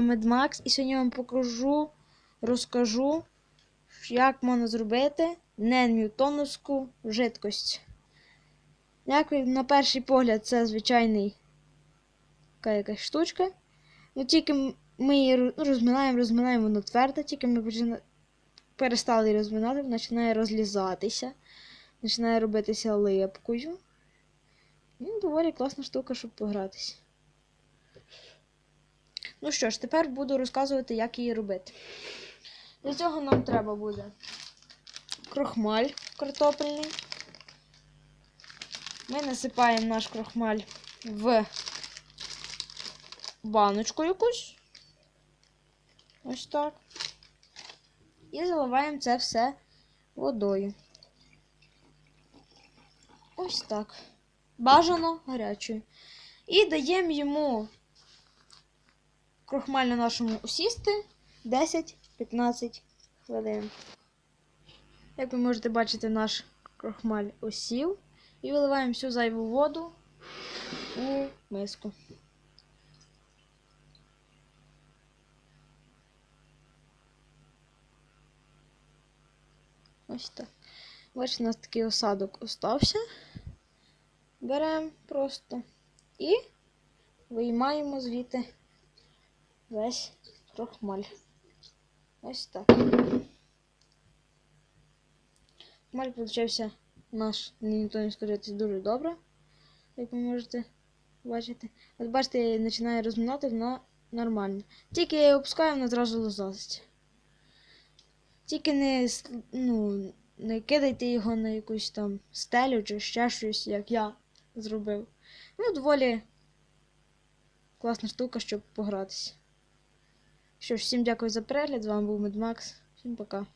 Медмакс і сьогодні вам покажу, розкажу, як можна зробити не ньютоновську жидкость. Як на перший погляд, це звичайний якась штучка. Ну тільки ми її ну, розминаємо, розминаємо, воно тверде, тільки ми перестали її розминати, вона починає розлізатися, починає робитися липкою. Ну, доволі класна штука, щоб погратися. Ну що ж, тепер буду розказувати, як її робити. Для цього нам треба буде крохмаль картопельний. Ми насипаємо наш крохмаль в баночку якусь. Ось так. І заливаємо це все водою. Ось так. Бажано гарячою. І даємо йому крохмаль на нашому усісти 10-15 хвилин. Як ви можете бачити, наш крохмаль осів. І виливаємо всю зайву воду у миску. Ось так. Бачите, у нас такий осадок остався. Беремо просто і виймаємо звідти весь крохмаль. Ось так. Крохмаль получився наш ніхто не скажеться дуже добре, як ви можете бачити. От бачите, я починаю розминати, вона нормальна. Тільки я її опускаю, вона зразу лозасть. Тільки не, ну, не кидайте його на якусь там стелю чи ще щось, як я зробив. Ну, доволі класна штука, щоб погратися. Що ж, всім дякую за перегляд. З вами був Медмакс. Всім пока.